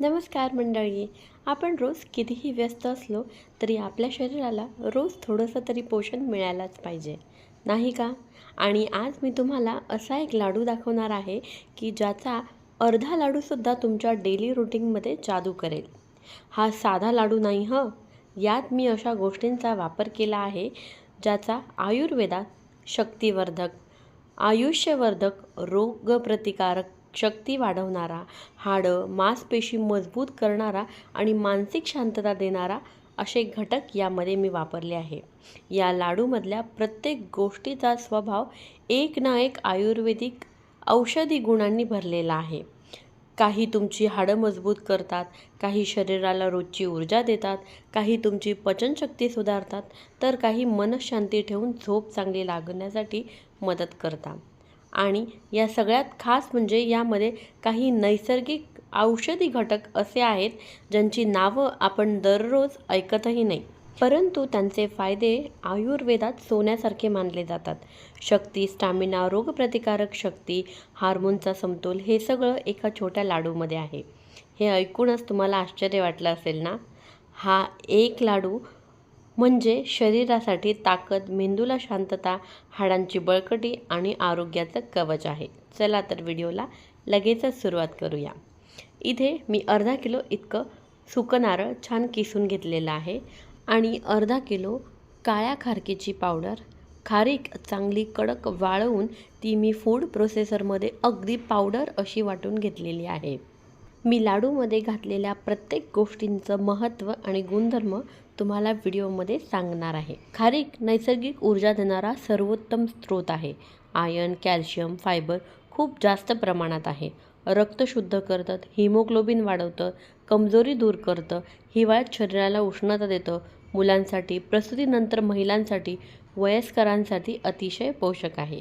नमस्कार मंडळी. आपण रोज कितीही व्यस्त असलो तरी आपल्या शरीराला रोज थोडंसं तरी पोषण मिळायलाच पाहिजे. नाही का? आणि आज मी तुम्हाला असा एक लाडू दाखवणार आहे की ज्याचा अर्धा लाडूसुद्धा तुमच्या डेली रुटीनमध्ये जादू करेल. हा साधा लाडू नाही हं? यात मी अशा गोष्टींचा वापर केला आहे ज्याचा आयुर्वेदात शक्तिवर्धक आयुष्यवर्धक रोगप्रतिकारक शक्ती वाढवणारा हाडं मांसपेशी मजबूत करणारा आणि मानसिक शांतता देणारा असे घटक यामध्ये मी वापरले आहे. या लाडूमधल्या प्रत्येक गोष्टीचा स्वभाव एक ना एक आयुर्वेदिक औषधी गुणांनी भरलेला आहे. काही तुमची हाडं मजबूत करतात काही शरीराला रोजची ऊर्जा देतात काही तुमची पचनशक्ती सुधारतात तर काही मनशांती ठेवून झोप चांगली लागण्यासाठी मदत करतात. आणि या सगळ्यात खास म्हणजे यामध्ये काही नैसर्गिक औषधी घटक असे आहेत ज्यांची नावं आपण दररोज ऐकतही नाही. परंतु त्यांचे फायदे आयुर्वेदात सोन्यासारखे मानले जातात. शक्ती स्टॅमिना रोगप्रतिकारक शक्ती हार्मोनचा समतोल हे सगळं एका छोट्या लाडूमध्ये आहे. हे ऐकूनच तुम्हाला आश्चर्य वाटलं असेल ना? हा एक लाडू म्हणजे शरीरासाठी ताकद मेंदूला शांतता हाडांची बळकटी आणि आरोग्याचं कवच आहे. चला तर व्हिडिओला लगेचच सुरुवात करूया. इथे मी अर्धा किलो इतकं सुकं नारळ छान किसून घेतलेलं आहे आणि अर्धा किलो काळ्या खारकीची पावडर. खारीक चांगली कडक वाळवून ती मी फूड प्रोसेसरमध्ये अगदी पावडर अशी वाटून घेतलेली आहे. मी लाडूमध्ये घातलेल्या प्रत्येक गोष्टींचं महत्त्व आणि गुणधर्म तुम्हाला व्हिडिओमध्ये सांगणार आहे. खारीक नैसर्गिक ऊर्जा देणारा सर्वोत्तम स्रोत आहे. आयर्न कॅल्शियम फायबर खूप जास्त प्रमाणात आहे. रक्त शुद्ध करतं हिमोग्लोबिन वाढवतं कमजोरी दूर करतं हिवाळ्यात शरीराला उष्णता देतं मुलांसाठी प्रसूतीनंतर महिलांसाठी वयस्करांसाठी अतिशय पोषक आहे.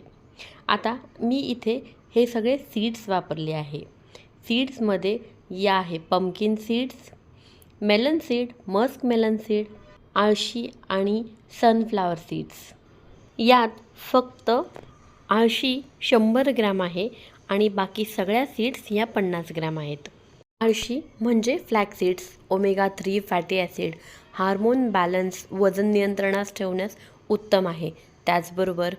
आता मी इथे हे सगळे सीड्स वापरले आहे. सीड्समध्ये या आहे. Pumpkin seeds melon seed musk melon seed आळशी आणि सनफ्लावर सीड्स यात फक्त आळशी शंभर ग्रॅम आहे आणि बाकी सगळ्या सीड्स या पन्नास ग्रॅम आहेत. आळशी म्हणजे flax seeds omega three fatty acid hormone balance वजन नियंत्रणास ठेवण्यास उत्तम आहे. त्याचबरोबर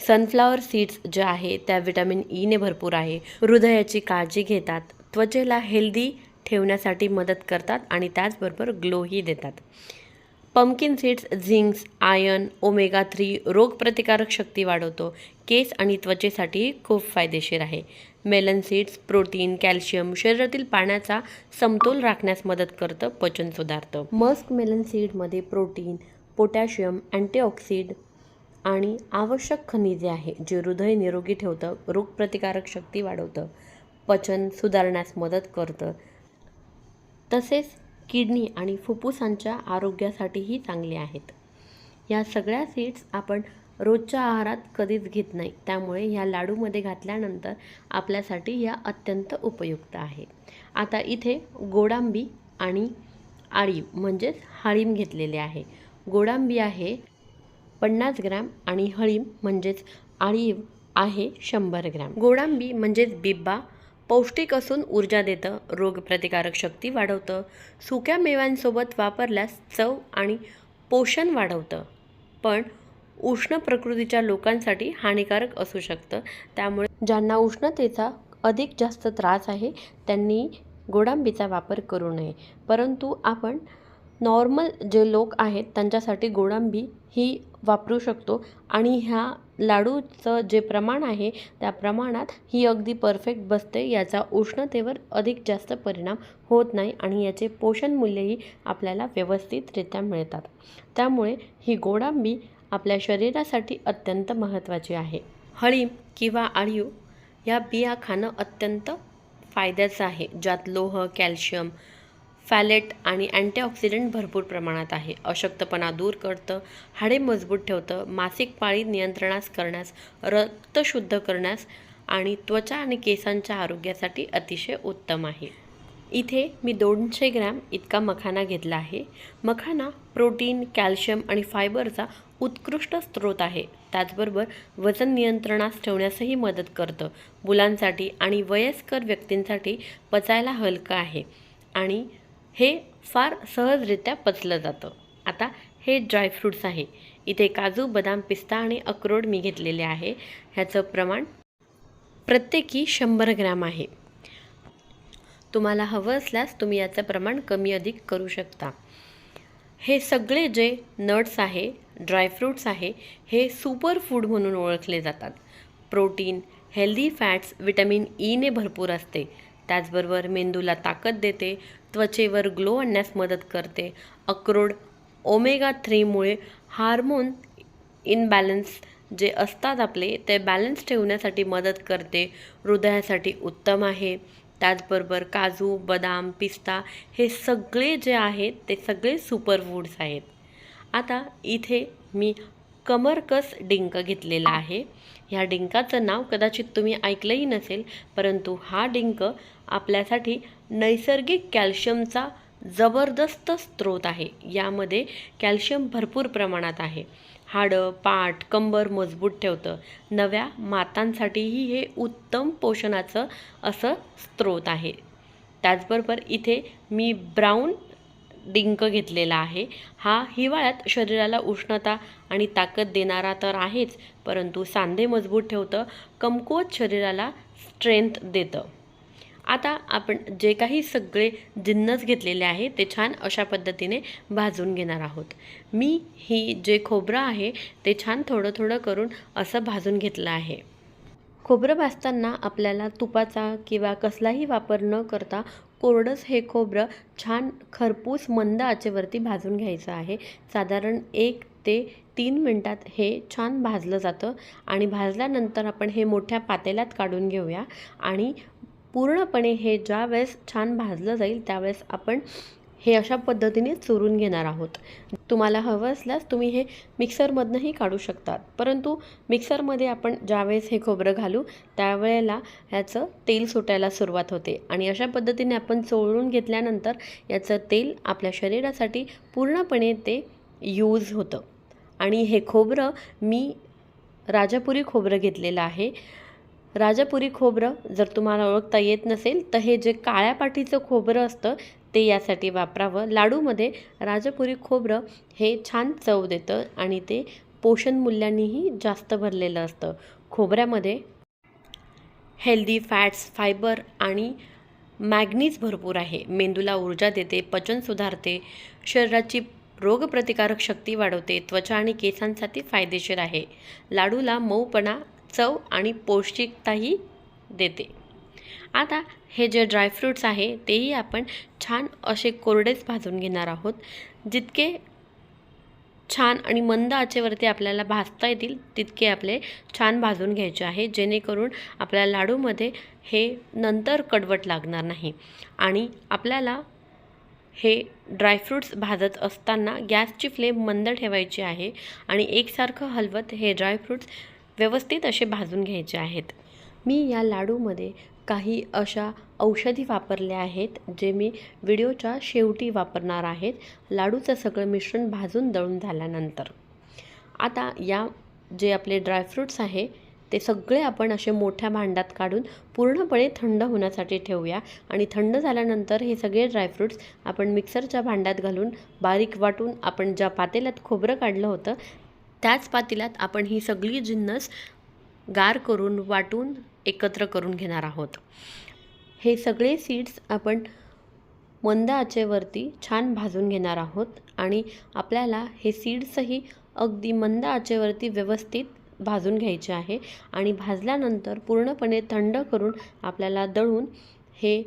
सनफ्लावर सीड्स जे आहे त्या विटॅमिन ईने e भरपूर आहे. हृदयाची काळजी घेतात. त्वचेला हेल्दी ठेवण्यासाठी मदत करतात आणि त्याचबरोबर ग्लोही देतात. Pumpkin seeds zincs iron omega three रोगप्रतिकारक शक्ती वाढवतो. केस आणि त्वचेसाठी खूप फायदेशीर आहे. मेलन सीड्स प्रोटीन कॅल्शियम शरीरातील पाण्याचा समतोल राखण्यास मदत करतं पचन सुधारतं. मस्क मेलन सीडमध्ये प्रोटीन पोटॅशियम अँटीऑक्सिड आणि आवश्यक खनिजे आहे जे हृदय निरोगी ठेवतं रोगप्रतिकारक शक्ती वाढवतं पचन सुधारण्यास मदत करतं. तसेच किडनी आणि फुफ्फुसांच्या आरोग्यासाठीही चांगले आहेत. या सगळ्या सीड्स आपण रोजच्या आहारात कधीच घेत नाही. त्यामुळे ह्या लाडूमध्ये घातल्यानंतर आपल्यासाठी या अत्यंत उपयुक्त आहे. आता इथे गोडांबी आणि आळीव म्हणजेच हाळीम घेतलेले आहे. गोडांबी आहे पन्नास ग्रॅम आणि हळीम म्हणजेच आळीव आहे शंभर ग्रॅम. गोडांबी म्हणजेच बिब्बा पौष्टिक असून ऊर्जा देतं रोगप्रतिकारक शक्ती वाढवतं सुक्या मेव्यांसोबत वापरल्यास चव आणि पोषण वाढवतं. पण उष्ण प्रकृतीच्या लोकांसाठी हानिकारक असू शकतं. त्यामुळे ज्यांना उष्णतेचा अधिक जास्त त्रास आहे त्यांनी गोडांबीचा वापर करू नये. परंतु आपण नॉर्मल जे लोक आहेत त्यांच्यासाठी गोडांबी ही वापरू शकतो. आणि ह्या लाडूचं जे प्रमाण आहे त्या प्रमाणात ही अगदी परफेक्ट बसते. याचा उष्णतेवर अधिक जास्त परिणाम होत नाही आणि याचे पोषण मूल्यही आपल्याला व्यवस्थितरित्या मिळतात. त्यामुळे ही गोडांबी आपल्या शरीरासाठी अत्यंत महत्त्वाची आहे. हळीम किंवा आळीव या बिया खाणं अत्यंत फायद्याचं आहे. ज्यात लोह कॅल्शियम फॅलेट आणि अँटीऑक्सिडंट भरपूर प्रमाणात आहे. अशक्तपणा दूर करतं हाडे मजबूत ठेवतं मासिक पाळी नियंत्रणास करण्यास रक्त शुद्ध करण्यास आणि त्वचा आणि केसांच्या आरोग्यासाठी अतिशय उत्तम आहे. इथे मी दोनशे ग्रॅम इतका मखाना घेतला आहे. मखाना प्रोटीन कॅल्शियम आणि फायबरचा उत्कृष्ट स्रोत आहे. त्याचबरोबर वजन नियंत्रणास ठेवण्यासही मदत करतं. मुलांसाठी आणि वयस्कर व्यक्तींसाठी पचायला हलकं आहे. आणि हे फार सहजरित्या पचलं जातं. आता हे ड्रायफ्रूट्स आहे. इथे काजू बदाम पिस्ता आणि अक्रोड मी घेतलेले आहे. ह्याचं प्रमाण प्रत्येकी शंभर ग्रॅम आहे. तुम्हाला हवं असल्यास तुम्ही याचं प्रमाण कमी अधिक करू शकता. हे सगळे जे नट्स आहे ड्रायफ्रूट्स आहे हे सुपर फूड म्हणून ओळखले जातात. प्रोटीन हेल्दी फॅट्स विटॅमिन ईने भरपूर असते. त्याचबरोबर मेंदूला ताकद देते त्वचेवर ग्लो आणण्यास मदत करते. अक्रोड ओमेगा थ्रीमुळे हार्मोन इनबॅलन्स जे असतात आपले ते बॅलन्स ठेवण्यासाठी मदत करते. हृदयासाठी उत्तम आहे. त्याचबरोबर काजू बदाम पिस्ता हे सगळे जे आहेत ते सगळे सुपर फूड्स आहेत. आता इथे मी कमरकस डिंक घेतलेला आहे. ह्या डिंकाचं नाव कदाचित तुम्ही ऐकलंही नसेल परंतु हा डिंक आपल्यासाठी नैसर्गिक कॅल्शियमचा जबरदस्त स्रोत आहे. यामध्ये कॅल्शियम भरपूर प्रमाणात आहे. हाडं पाठ कंबर मजबूत ठेवतं. नव्या मातांसाठीही हे उत्तम पोषणाचं असं स्रोत आहे. त्याचबरोबर इथे मी ब्राऊन डिंक घेतलेला आहे. हा हिवाळ्यात शरीराला उष्णता आणि ताकद देणारा तर आहेच परंतु सांधे मजबूत ठेवतं कमकुवत शरीराला स्ट्रेंथ देतं. आता आपण जे काही सगळे जिन्नस घेतलेले आहे ते छान अशा पद्धतीने भाजून घेणार आहोत. मी ही जे खोबरं आहे ते छान थोडं थोडं करून असं भाजून घेतलं आहे. खोबरं भाजताना आपल्याला तुपाचा किंवा कसलाही वापर न करता कोरडंच हे खोबरं छान खरपूस मंद आचेवरती भाजून घ्यायचं आहे. साधारण एक ते तीन मिनटात हे छान भाजलं जातं आणि भाजल्यानंतर आपण हे मोठ्या पातेल्यात काढून घेऊया आणि पूर्णपणे हे ज्या वेळेस छान भाजलं जाईल त्यावेळेस आपण हे अशा पद्धतीने चुरून घेणार आहोत. तुम्हाला हवं असल्यास तुम्ही हे मिक्सरमधनंही काढू शकतात. परंतु मिक्सरमध्ये आपण ज्यावेळेस हे खोबरं घालू त्यावेळेला ह्याचं तेल सुटायला सुरुवात होते. आणि अशा पद्धतीने आपण चोळून घेतल्यानंतर याचं तेल आपल्या शरीरासाठी पूर्णपणे ते यूज होतं. आणि हे खोबरं मी राजापुरी खोबरं घेतलेलं आहे. राजापुरी खोबरं जर तुम्हाला ओळखता येत नसेल तर हे जे काळ्या पाठीचं खोबरं असतं ते यासाठी वापरावं. लाडूमध्ये राजपुरी खोबरं हे छान चव देतं आणि ते पोषण मूल्यांनीही जास्त भरलेलं असतं. खोबऱ्यामध्ये हेल्दी फॅट्स फायबर आणि मॅग्नीज भरपूर आहे. मेंदूला ऊर्जा देते पचन सुधारते शरीराची रोगप्रतिकारक शक्ती वाढवते त्वचा आणि केसांसाठी फायदेशीर आहे. लाडूला मऊपणा चव आणि पौष्टिकताही देते. आता हे जे ड्रायफ्रूट्स आहे तेही आपण छान असे कोरडेच भाजून घेणार आहोत. जितके छान आणि मंद आचेवरती आपल्याला भाजता येतील तितके आपले छान भाजून घ्यायचे आहे जेणेकरून आपल्या लाडूमध्ये हे नंतर कडवट लागणार नाही. आणि आपल्याला हे ड्रायफ्रूट्स भाजत असताना गॅसची फ्लेम मंद ठेवायची आहे आणि एकसारखं हलवत हे ड्रायफ्रूट्स व्यवस्थित असे भाजून घ्यायचे आहेत. मी या लाडूमध्ये काही अशा औषधी वापरल्या आहेत जे मी व्हिडिओच्या शेवटी वापरणार आहेत. लाडूचं सगळं मिश्रण भाजून दळून झाल्यानंतर. आता या जे आपले ड्रायफ्रूट्स आहे ते सगळे आपण असे मोठ्या भांड्यात काढून पूर्णपणे थंड होण्यासाठी ठेवूया. आणि थंड झाल्यानंतर हे सगळे ड्रायफ्रूट्स आपण मिक्सरच्या भांड्यात घालून बारीक वाटून आपण ज्या पातेल्यात खोबरं काढलं होतं त्याच पातेल्यात आपण ही सगळी जिन्नस गार करून वाटून एकत्र करून घेणार आहोत. हे सगळे सीड्स आपण मंद आचेवरती छान भाजून घेणार आहोत आणि आपल्याला हे सीड्सही अगदी मंद आचेवरती व्यवस्थित भाजून घ्यायचे आहे आणि भाजल्यानंतर पूर्णपणे थंड करून आपल्याला दळून हे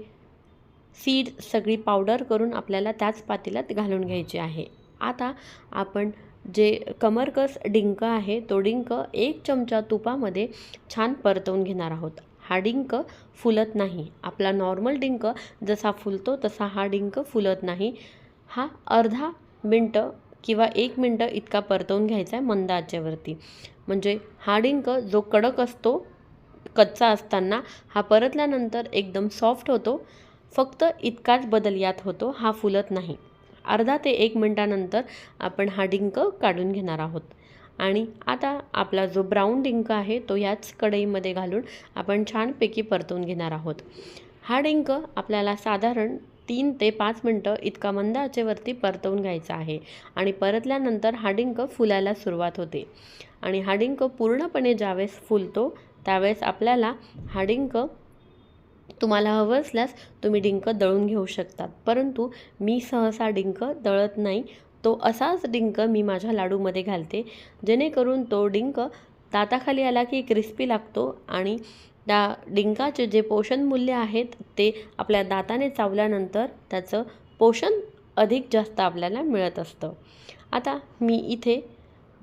सीड सगळी पावडर करून आपल्याला त्याच पातेल्यात घालून घ्यायची आहे. आता आपण जे कमरकस डिंक आहे तो डिंक एक चमचा तुपामध्ये छान परतवून घेणार आहोत. हा डिंक फुलत नाही. आपला नॉर्मल डिंक जसा फुलतो तसा हा डिंक फुलत नाही. हा अर्धा मिनटं किंवा एक मिनटं इतका परतवून घ्यायचा आहे मंद आचेवरती म्हणजे हा डिंक जो कडक असतो कच्चा असताना हा परतल्यानंतर एकदम सॉफ्ट होतो. फक्त इतकाच बदल यात होतो हा फुलत नाही. अर्धा ते एक मिनटानंतर आपण हा डिंक काढून घेणार आहोत. आणि आता आपला जो ब्राऊन डिंक आहे तो याच कढईमध्ये घालून आपण छानपैकी परतवून घेणार आहोत. हा डिंक आपल्याला साधारण तीन ते पाच मिनटं इतका मंद आचेवरती परतवून घ्यायचा आहे आणि परतल्यानंतर हा डिंक फुलायला सुरुवात होते. आणि हा डिंक पूर्णपणे ज्यावेळेस फुलतो त्यावेळेस आपल्याला हा डिंक तुम्हाला हवं असल्यास तुम्ही डिंक दळून घेऊ शकतात. परंतु मी सहसा डिंक दळत नाही. तो असाच डिंक मी माझ्या लाडूमध्ये घालते. जेणेकरून तो डिंक दाताखाली आला की क्रिस्पी लागतो आणि त्या डिंकाचे जे पोषण मूल्य आहेत ते आपल्या दाताने चावल्यानंतर त्याचं पोषण अधिक जास्त आपल्याला मिळत असतं. आता मी इथे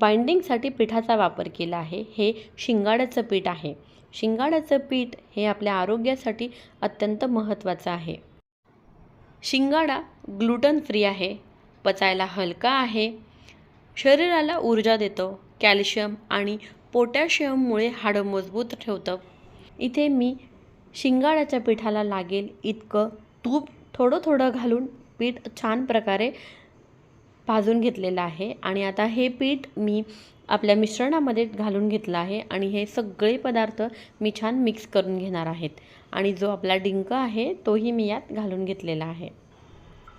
बाइंडिंगसाठी पिठाचा वापर केला आहे. हे शिंगाड्याचं पीठ आहे. शिंगाड्याचं पीठ हे आपल्या आरोग्यासाठी अत्यंत महत्त्वाचं आहे. शिंगाडा ग्लुटन फ्री आहे पचायला हलका आहे शरीराला ऊर्जा देतो कॅल्शियम आणि पोटॅशियममुळे हाडं मजबूत ठेवतं. इथे मी शिंगाड्याच्या पिठाला लागेल इतकं तूप थोडं थोडं घालून पीठ छान प्रकारे भाजून घेतलेलं आहे आणि आता हे पीठ मी आपल्या मिश्रणामध्ये घालून घेतलं आहे आणि हे सगळे पदार्थ मी छान मिक्स करून घेणार आहेत. आणि जो आपला डिंक आहे तोही मी यात घालून घेतलेला आहे.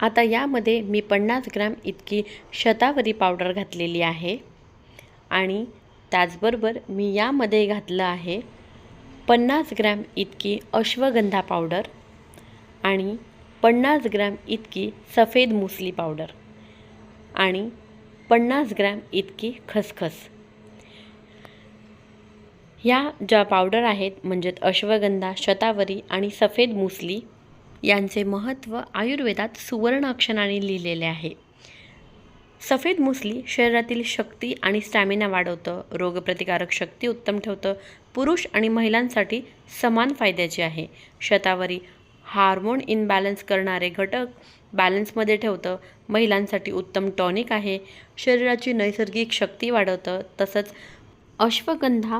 आता यामध्ये मी पन्नास ग्रॅम इतकी शतावरी पावडर घातलेली आहे. आणि त्याचबरोबर मी यामध्ये घातलं आहे पन्नास ग्रॅम इतकी अश्वगंधा पावडर आणि पन्नास ग्रॅम इतकी सफेद मुसली पावडर. आणि पन्नास ग्रॅम इतकी खसखस. ह्या ज्या पावडर आहेत म्हणजेच अश्वगंधा शतावरी आणि सफेद मुसली यांचे महत्त्व आयुर्वेदात सुवर्ण अक्षराने लिहिलेले आहे. सफेद मुसली शरीरातील शक्ती आणि स्टॅमिना वाढवतं रोगप्रतिकारक शक्ती उत्तम ठेवतं पुरुष आणि महिलांसाठी समान फायद्याची आहे. शतावरी हार्मोन इनबॅलन्स करणारे घटक बॅलन्समध्ये ठेवतं. महिलांसाठी उत्तम टॉनिक आहे. शरीराची नैसर्गिक शक्ती वाढवतं. तसंच अश्वगंधा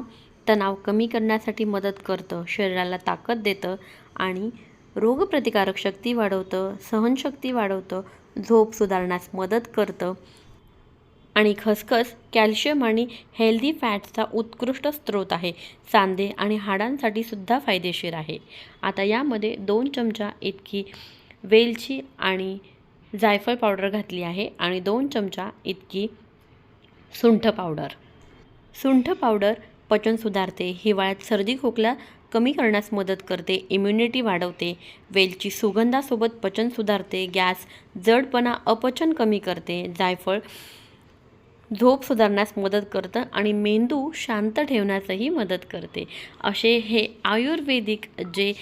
तणाव कमी करण्यासाठी मदत करतं. शरीराला ताकद देतं आणि रोगप्रतिकारक शक्ती वाढवतं. सहनशक्ती वाढवतं. झोप सुधारण्यास मदत करतं. आणि खसखस कॅल्शियम आणि हेल्दी फॅट्सचा उत्कृष्ट स्रोत आहे. सांधे आणि हाडांसाठी सुद्धा फायदेशीर आहे. आता यामध्ये दोन चमचा इतकी वेलची आणि जायफळ पावडर घातली आहे आणि दोन चमचा इतकी सुंठ पावडर. सुंठ पावडर पचन सुधारते हिवाळ्यात सर्दी खोकला कमी करण्यास मदत करते इम्युनिटी वाढवते वेलची सुगंधासोबत पचन सुधारते गॅस जडपणा अपचन कमी करते जायफळ झोप सुधारण्यास मदत करतं आणि मेंदू शांत ठेवण्यासही मदत करते. असे हे आयुर्वेदिक जे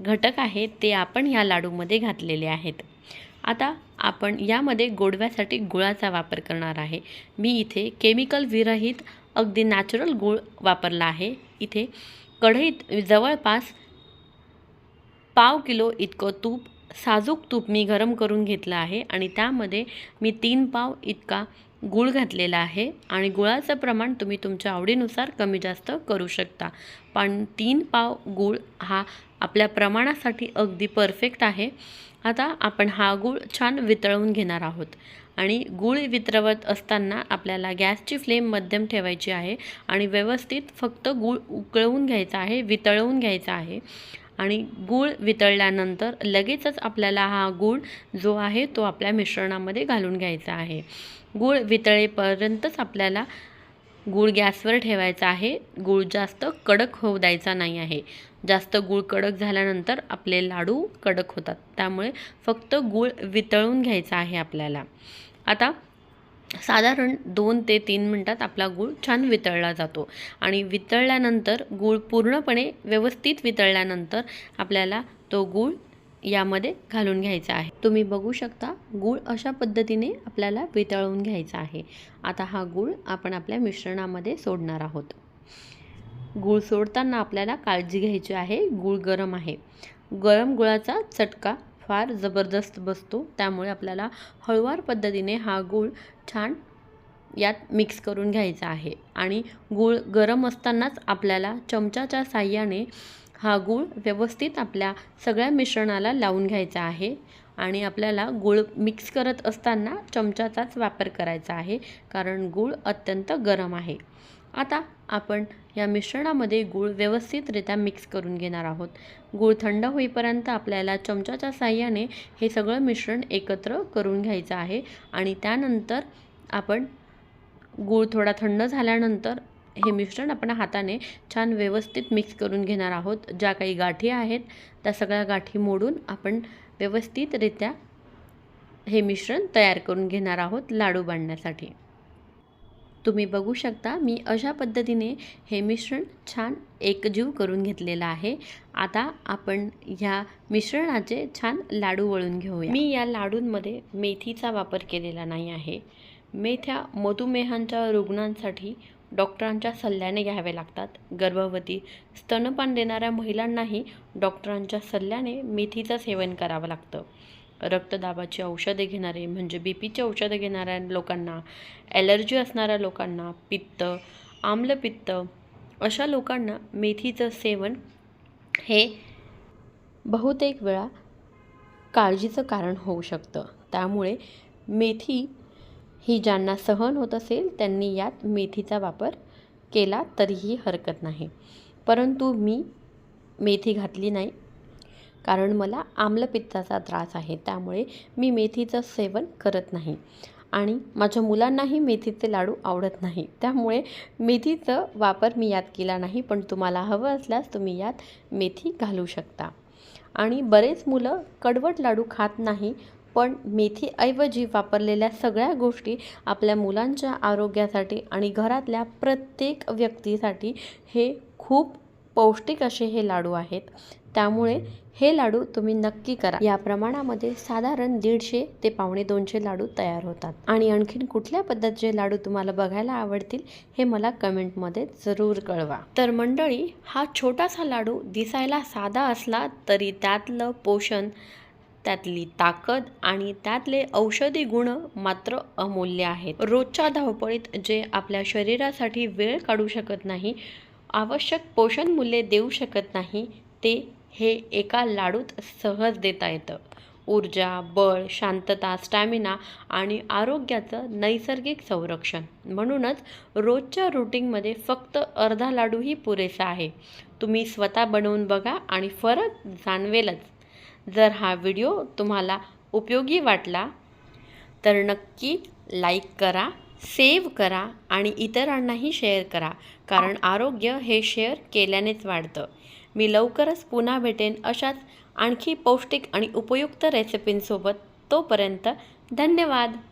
घटक आहेत ते आपण ह्या लाडूमध्ये घातलेले आहेत. आता आपण यामध्ये गोडव्यासाठी गुळाचा वापर करणार आहे. मी इथे केमिकल विरहित अगदी नॅचरल गूळ वापरला आहे. इथे कढईत जवळपास पाव किलो इतकं तूप साजूक तूप मी गरम करून घेतलं आहे आणि त्यामध्ये मी तीन पाव इतका गूळ घातलेला आहे आणि गुळाचं प्रमाण तुम्ही तुमच्या आवडीनुसार कमी जास्त करू शकता. पण तीन पाव गूळ हा आपल्या प्रमाणासाठी अगदी परफेक्ट आहे. आता आपण हा गूळ छान वितळवून घेणार आहोत. आणि गूळ वितरवत असताना आपल्याला गॅसची फ्लेम मध्यम ठेवायची आहे. आणि व्यवस्थित फक्त गूळ उकळवून घ्यायचा आहे वितळवून घ्यायचा आहे. आणि गूळ वितळल्यानंतर लगेचच आपल्याला हा गूळ जो आहे तो आपल्या मिश्रणामध्ये घालून घ्यायचा आहे. गूळ वितळेपर्यंतच आपल्याला गूळ गॅसवर ठेवायचा आहे. गूळ जास्त कडक होऊ द्यायचा नाही आहे. जास्त गूळ कडक झाल्यानंतर आपले लाडू कडक होतात. त्यामुळे फक्त गूळ वितळून घ्यायचा आहे आपल्याला. आता साधारण दोन ते तीन मिनटात आपला गूळ छान वितळला जातो. आणि वितळल्यानंतर गूळ पूर्णपणे व्यवस्थित वितळल्यानंतर आपल्याला तो गूळ यामध्ये घालून घ्यायचा आहे. तुम्ही बघू शकता गूळ अशा पद्धतीने आपल्याला वितळवून घ्यायचा आहे. आता हा गूळ आपण आपल्या मिश्रणामध्ये सोडणार आहोत. गूळ सोडताना आपल्याला काळजी घ्यायची आहे गूळ गरम आहे. गरम गुळाचा चटका फार जबरदस्त बसतो त्यामुळे आपल्याला हळुवार पद्धतीने हा गूळ छान यात मिक्स करून घ्यायचा आहे. आणि गूळ गरम असतानाच आपल्याला चमच्याच्या साह्याने हा गूळ व्यवस्थित आपल्या सगळ्या मिश्रणाला लावून घ्यायचा आहे आणि आपल्याला गूळ मिक्स करत असताना चमच्याचाच वापर करायचा आहे कारण गूळ अत्यंत गरम आहे. आता आपण या मिश्रणामध्ये गूळ व्यवस्थितरित्या मिक्स करून घेणार आहोत. गूळ थंड होईपर्यंत आपल्याला चमच्याच्या साह्याने हे सगळं मिश्रण एकत्र करून घ्यायचं आहे आणि त्यानंतर आपण गूळ थोडा थंड झाल्यानंतर हे मिश्रण आपण हाताने छान व्यवस्थित मिक्स करून घेणार आहोत. ज्या काही गाठी आहेत त्या सगळ्या गाठी मोडून आपण व्यवस्थितरित्या हे मिश्रण तयार करून घेणार आहोत लाडू बांधण्यासाठी. तुम्ही बघू शकता मी अशा पद्धतीने हे मिश्रण छान एकजीव करून घेतलेलं आहे. आता आपण ह्या मिश्रणाचे छान लाडू वळून घेऊया. मी या लाडूंमध्ये मेथीचा वापर केलेला नाही आहे. मेथ्या मधुमेहांच्या रुग्णांसाठी डॉक्टरांच्या सल्ल्याने घ्यावे लागतात. गर्भवती स्तनपान देणाऱ्या महिलांनाही डॉक्टरांच्या सल्ल्याने मेथीचं सेवन करावं लागतं. रक्तदाबाची औषधे घेणारे म्हणजे बी पीची औषधं घेणाऱ्या लोकांना ॲलर्जी असणाऱ्या लोकांना पित्त आम्लपित्त अशा लोकांना मेथीचं सेवन हे बहुतेक वेळा काळजीचं कारण होऊ शकतं. त्यामुळे मेथी ही ज्यांना सहन होत असेल त्यांनी यात मेथीचा वापर केला तरीही हरकत नाही. परंतु मी मेथी घातली नाही. कारण मला आम्लपित्ताचा त्रास आहे त्यामुळे मी मेथीचं सेवन करत नाही. आणि माझ्या मुलांनाही मेथीचे लाडू आवडत नाही. त्यामुळे मेथीचं वापर मी यात केला नाही पण तुम्हाला हवं असल्यास तुम्ही यात मेथी घालू शकता. आणि बरेच मुलं कडवट लाडू खात नाही पण मेथीऐवजी वापरलेल्या सगळ्या गोष्टी आपल्या मुलांच्या आरोग्यासाठी आणि घरातल्या प्रत्येक व्यक्तीसाठी हे खूप पौष्टिक असे हे लाडू आहेत. त्यामुळे हे लाडू तुम्ही नक्की करा. या प्रमाणामध्ये साधारण दीडशे ते पावणे दोनशे लाडू तयार होतात. आणि आणखीन कुठल्या पद्धतीचे लाडू तुम्हाला बघायला आवडतील हे मला कमेंटमध्ये जरूर कळवा. तर मंडळी हा छोटासा लाडू दिसायला साधा असला तरी त्यातलं पोषण त्यातली ताकद आणि त्यातले औषधी गुण मात्र अमूल्य आहेत. रोजच्या धावपळीत जे आपल्या शरीरासाठी वेळ काढू शकत नाही आवश्यक पोषण मूल्ये देऊ शकत नाही ते हे एका लाडूत सहज देता येतं. ऊर्जा बळ शांतता स्टॅमिना आणि आरोग्याचं नैसर्गिक संरक्षण. म्हणूनच रोजच्या रुटीनमध्ये फक्त अर्धा लाडूही पुरेसा आहे. तुम्ही स्वतः बनवून बघा आणि फरक जाणवेलच. जर हा व्हिडिओ तुम्हाला उपयोगी वाटला तर नक्की लाईक करा सेव्ह करा आणि इतरांनाही शेअर करा कारण आरोग्य हे शेअर केल्यानेच वाढतं. मी लवकरच पुन्हा भेटेन अशाच आणखी पौष्टिक आणि उपयुक्त रेसिपींसोबत तोपर्यंत धन्यवाद!